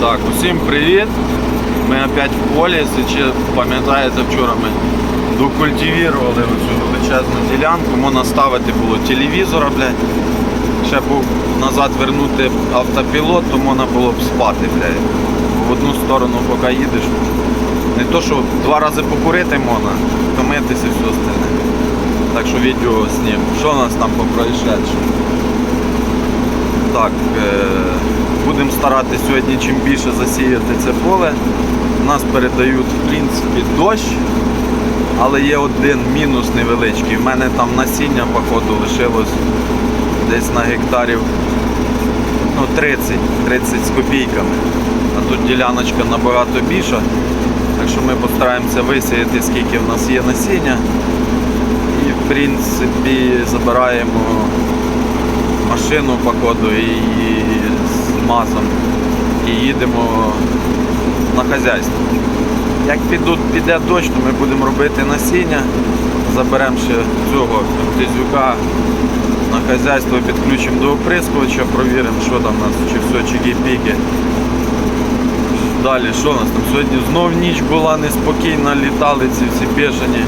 Так, усім привіт. Ми опять в полі. Якщо пам'ятаєте, вчора ми докультивували цю величезну ділянку. Можна ставити було телевізора, блядь. Ще був назад вернути автопілот, то можна було б спати, блядь. В одну сторону, поки їдеш. Не то, що два рази покурити можна, помитися і все остальне. Так що відео знім. Що у нас там по? Так, е, будемо старатися сьогодні чим більше засіяти це поле. Нас передають в принципі дощ, але є один мінус невеличкий. У мене там насіння, походу, лишилось десь на гектарів ну, 30, 30 з копійками. А тут діляночка набагато більша. Так що ми постараємося висіяти, скільки в нас є насіння. І в принципі забираємо машину походу і, і і їдемо на хазяйство. Як піде дощ, то ми будемо робити насіння, заберемо ще цього птизюка на хазяйство, підключимо до оприскувача, провіримо, що там у нас, чи все чики-піки. Далі, що у нас там? Сьогодні знов ніч була неспокійна, літали ці всі бешені.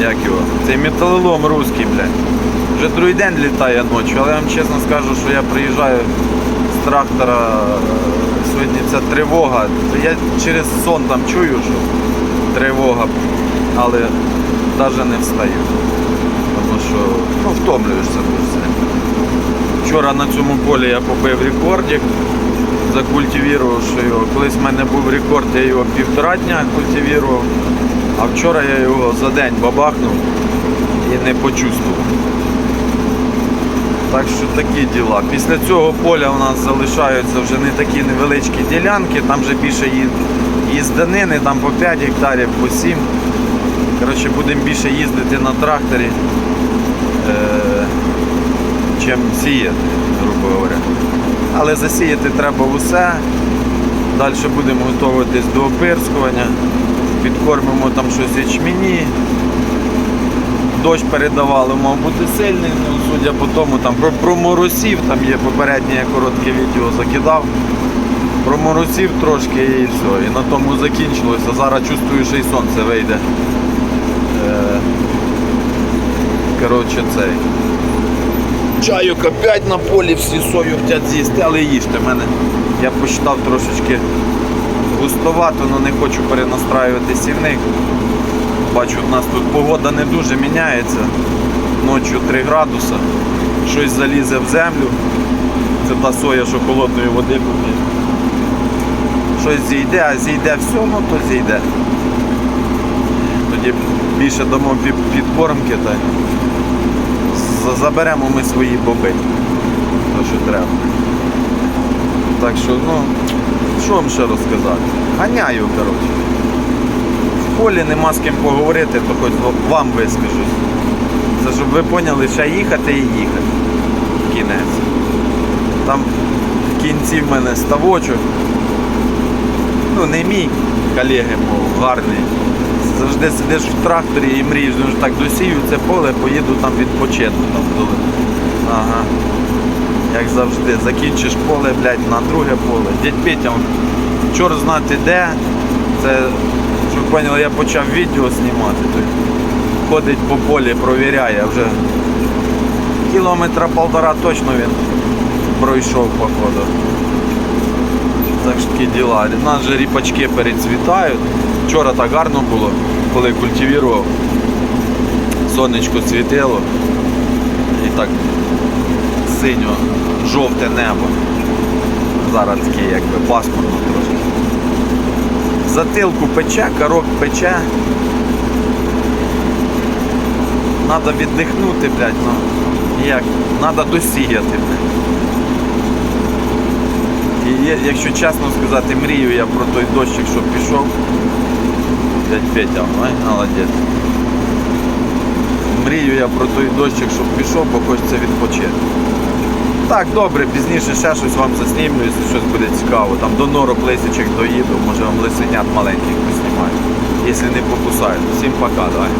Як його? Цей металолом русський, блядь. Вже другий день літає ночі, але я вам чесно скажу, що я приїжджаю трактора, сьогодні ця тривога. Я через сон там чую, що тривога, але навіть не встаю. Тому що ну, втомлюєшся сильно. Вчора на цьому полі я побив рекордик, закультивував його. Колись в мене був рекорд, я його півтора дня культивував, а вчора я його за день бабахнув і не почувствував. Так що такі діла. Після цього поля у нас залишаються вже не такі невеличкі ділянки, там вже більше їзданини, там по 5 гектарів, по 7. Коротше, будемо більше їздити на тракторі, е- чим сіяти, грубо говоря. Але засіяти треба усе. Далі будемо готуватись до опирскування, підкормимо там щось ячмені. Дощ передавали, мав бути сильний, ну, судя по тому, там про, про моросів, там є попереднє я коротке відео закидав. Про моросів трошки і все. І на тому закінчилося. Зараз чувствую, що і сонце вийде. Е, коротше, цей. Чайок опять на полі всі сою хотять з'їсти, але їжте мене. Я посчитав трошечки густовато, але не хочу перенастраювати сівник. Бачу, у нас тут погода не дуже міняється. Ночі 3 градуса. Щось залізе в землю. Це та соя, що холодної води купить. Щось зійде, а зійде все, ну то зійде. Тоді більше дамо під- підкормки та заберемо ми свої боби. То, що треба. Так що, ну, що вам ще розказати? Ганяю, коротше полі нема з ким поговорити, то хоч вам вискажусь. Це щоб ви поняли, ще їхати і їхати. Кінець. Там в кінці в мене ставочок. Ну, не мій колеги, мов, гарний. Завжди сидиш в тракторі і мрієш, ну так досію це поле, поїду там відпочину. Там, ага. Як завжди, закінчиш поле, блядь, на друге поле. Дядь Петя, чор знати де. Це, ви поняли, я почав відео знімати. То ходить по полі, провіряє вже. Кілометра полтора точно він пройшов, походу. Так що такі діла. У нас же ріпачки перецвітають. Вчора так гарно було, коли культивував. Сонечко світило. І так синьо, жовте небо. Зараз таке якби трошки. Затилку пече, корок пече. Надо віддихнути, блядь, ну. Як? Надо досіяти, блядь. І якщо чесно сказати, мрію я про той дощик, що пішов. Дядь Петя, ай, молодець. Мрію я про той дощик, щоб пішов, бо хочеться відпочити. Так, добре, пізніше ще щось вам заснімлю, якщо щось буде цікаво. Там до норок лисичок доїду, може вам лисенят маленьких поснімаю. Якщо не покусають. Всім пока, давай.